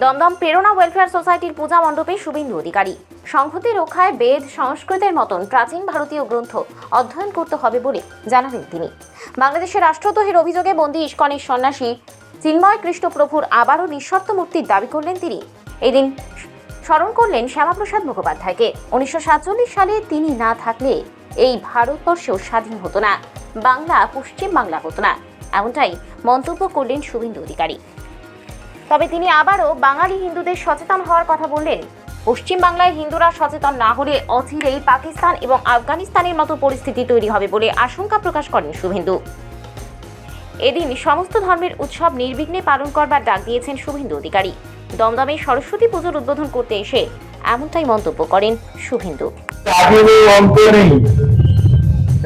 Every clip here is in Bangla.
দমদম প্রেরণা ওয়েলফেয়ার সোসাইটির পূজা মণ্ডপে শুভেন্দু অধিকারী। সংহতি রক্ষায় বেদ সংস্কৃতের মতন প্রাচীন ভারতীয় গ্রন্থ অধ্যয়ন করতে হবে বলে জানালেন তিনি। বাংলাদেশের রাষ্ট্রদ্রোহের অভিযোগে বন্দী ইস্কনের সন্ন্যাসী চিন্ময় কৃষ্ণপ্রভুর আবারও নিঃশর্ত মুক্তির দাবি করলেন তিনি। এদিন স্মরণ করলেন শ্যামাপ্রসাদ মুখোপাধ্যায়কে। উনিশশো সাতচল্লিশ সালে তিনি না থাকলে এই ভারতবর্ষেও স্বাধীন হতো না। বাংলা পশ্চিম বাংলা হতো না। এমনটাই মন্তব্য করলেন শুভেন্দু অধিকারী। তবে তিনি আবারও বাঙালি হিন্দুদের সচেতন হওয়ার কথা বললেন। পশ্চিম বাংলায় হিন্দুরা সচেতন না হলে অচিরেই পাকিস্তান এবং আফগানিস্তানের মতো পরিস্থিতি তৈরি হবে বলে আশঙ্কা প্রকাশ করেন শুভেন্দু। এদিন সমস্ত ধর্মের উৎসব নির্বিঘ্নে পালন করবার ডাক দিয়েছেন শুভেন্দু অধিকারী। দমদমে সরস্বতী পুজোর উদ্বোধন করতে এসে এমনটাই মন্তব্য করেন শুভেন্দু।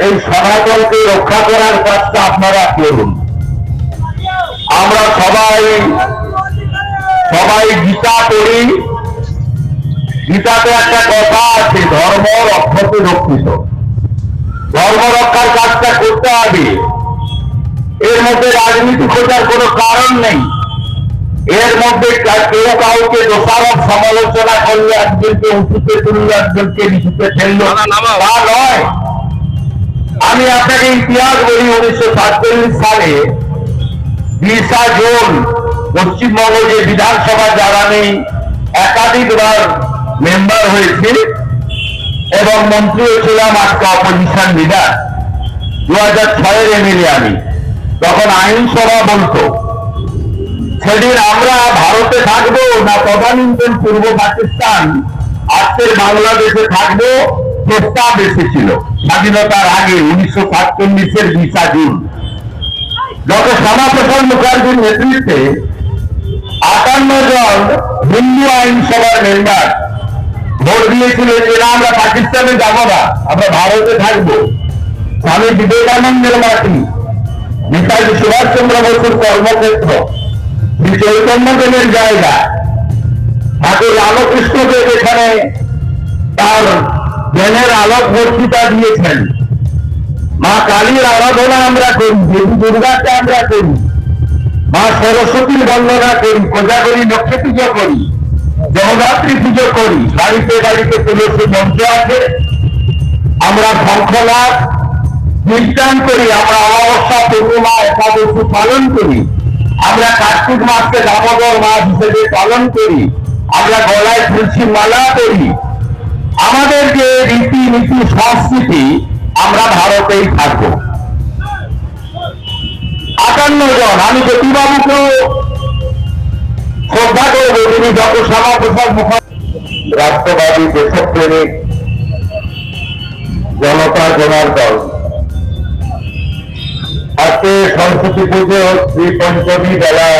এই সনাতনকে রক্ষা করার কাজটা আপনারা করুন? আমরা সবাই সবাই গীতা পড়ি। গীতাতে একটা কথা আছে ধর্ম রক্ষতে রক্ষিত। ধর্ম রক্ষার কাজটা করতে হবে। এর মধ্যে রাজনীতি খোঁজার কোনো কারণ নেই। এর মধ্যে কেউ কাউকে দোষারোপ সমালোচনা করলে একজনকে উঁচুতে তুললো একজনকে নিচুতে ফেলল। তা নয়। আমি আপনাকে ইতিহাস বলি উনিশশো সাতচল্লিশ সালে বিশা জুন পশ্চিমবঙ্গ যে বিধানসভা যারা নেই একাধিকবার মেম্বার হয়েছে এবং মন্ত্রীও ছিলাম আজকে অপোজিশন লিডার দু হাজার ছয়ের এমএলএ আমি। তখন আইনসভা বলতো, সেদিন আমরা ভারতে থাকব না তদানীন্তন পূর্ব পাকিস্তান, আজকের বাংলাদেশে থাকব। প্রস্তাব এসেছিল স্বাধীনতার আগে উনিশশো সাতচল্লিশের বিশা জুন। ডক্টর শ্যামাপ্রসাদ মুখার্জির নেতৃত্বে আটান্ন জন হিন্দু আইনসভার মেম্বার ভোট দিয়েছিলেন যে না, আমরা পাকিস্তানে যাব না, আমরা ভারতে থাকব। স্বামী বিবেকানন্দের মাটি। নেতাজি সুভাষচন্দ্র বসুর কর্মক্ষেত্র। শ্রী চৈতন্যদেবের জায়গা। ঠাকুর রামকৃষ্ণকে যেখানে তার জ্ঞানের আলোক বক্তৃতা দিয়েছেন। মা কালীর আরাধনা আমরা করি, দেবী দুর্গাকে আমরা করি। সরস্বতীর বন্দনা করি, কোজাগরী লক্ষ্মী পুজো করি জগদ্ধাত্রী পুজো করি, বাড়িতে বাড়িতে তুলসী মঞ্চ আছে। আমরা শঙ্খনাথ কীর্তন করি, আমরা অমাবস্যা, পূর্ণিমা, একাদশী পালন করি। আমরা কার্তিক মাসকে দামোদর মাস হিসেবে পালন করি। আমরা গলায় তুলসী মালা করি। আমাদের যে রীতি নীতি সংস্কৃতি আমরা ভারতেই থাকব। আটান্ন জন। আমি জ্যোতিবাবুকেও শ্রদ্ধা করব তিনি ডক্টর শ্যামাপ্রসাদ মুখার্জী রাষ্ট্রবাদী দেশপ্রেমিক জনতা জনার্দন আজকে সরস্বতী পুজো শ্রী পঞ্চমী বেলা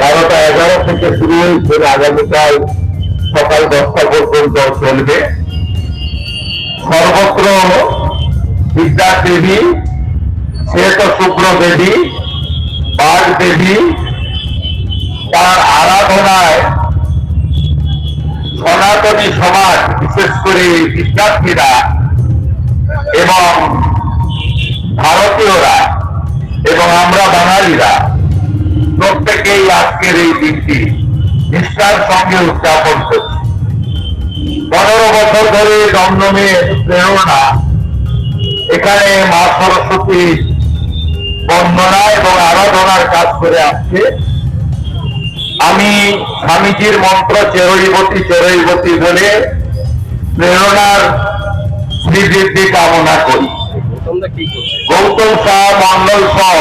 বারোটা এগারো থেকে শুরু হয়েছে আগামীকাল সকাল দশটা পর্যন্ত চলবে। সর্বত্র বিদ্যা দেবী শ্বেত শুক্র দেবী বাঘ দেবী তার আরাধনায় সনাতনী সমাজ, বিশেষ করে বিদ্যার্থীরা এবং ভারতীয়রা এবং আমরা বাঙালিরা, প্রত্যেকেই আজকের এই দিনটি নিষ্ঠার সঙ্গে উদযাপন করছি। পনেরো বছর ধরে দমদমে প্রেরণা। এখানে মা সরস্বতী বন্দনা এবং আরাধনার কাজ করে আসছে। আমি স্বামীজির মন্ত্র চেরৈবতী চেরৈবতী বলে প্রেরণার শ্রীবৃদ্ধি কামনা করি। গৌতম শাহ মন্ডল সহ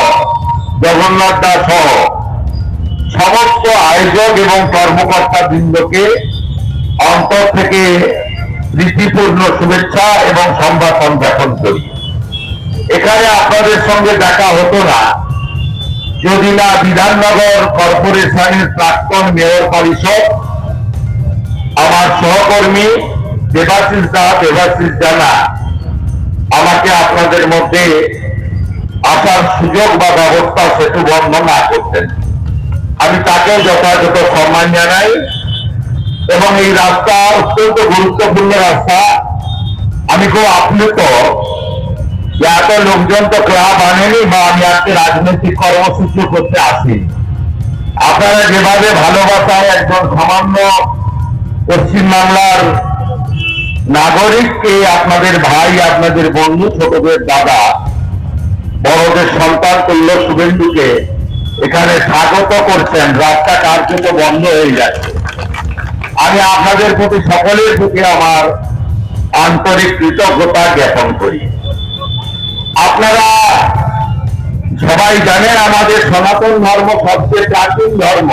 জগন্নাথ দাস সহ সমস্ত আয়োজক এবং কর্মকর্তা বৃন্দকে অন্তর থেকে রীতিপূর্ণ শুভেচ্ছা এবং সম্ভাষণ জ্ঞাপন করি। এখানে আপনাদের সঙ্গে দেখা হতো না। যদি না বিধাননগর কর্পোরেশনের প্রাক্তন মেয়র পরিষদ, আমার সহকর্মী দেবাশিস দা, দেবাশিস জানা, আমাকে আপনাদের মধ্যে আসার সুযোগ বা ব্যবস্থা সেতু বন্ধ না করতেন। আমি তাকেও যথাযথ সম্মান জানাই এবং এই রাস্তা অত্যন্ত গুরুত্বপূর্ণ রাস্তা। আমি খুব আপ্লুত এত লোকজন তো ক্লাব আনেনি বা আমি আজকে রাজনৈতিক কর্মসূচি করতে আসি আপনারা যেভাবে ভালোবাসায় একজন সামান্য পশ্চিমবাংলার নাগরিককে আপনাদের ভাই, আপনাদের বন্ধু, ছোটদের দাদা, বড়দের সন্তান তুল্য শুভেন্দুকে এখানে স্বাগত করছেন। রাস্তা কার্যত বন্ধ হয়ে যাচ্ছে আমি আপনাদের প্রতি সকলের প্রতি আমার আন্তরিক কৃতজ্ঞতা জ্ঞাপন করি। আপনারা সবাই জানেন আমাদের সনাতন ধর্ম সবচেয়ে প্রাচীন ধর্ম।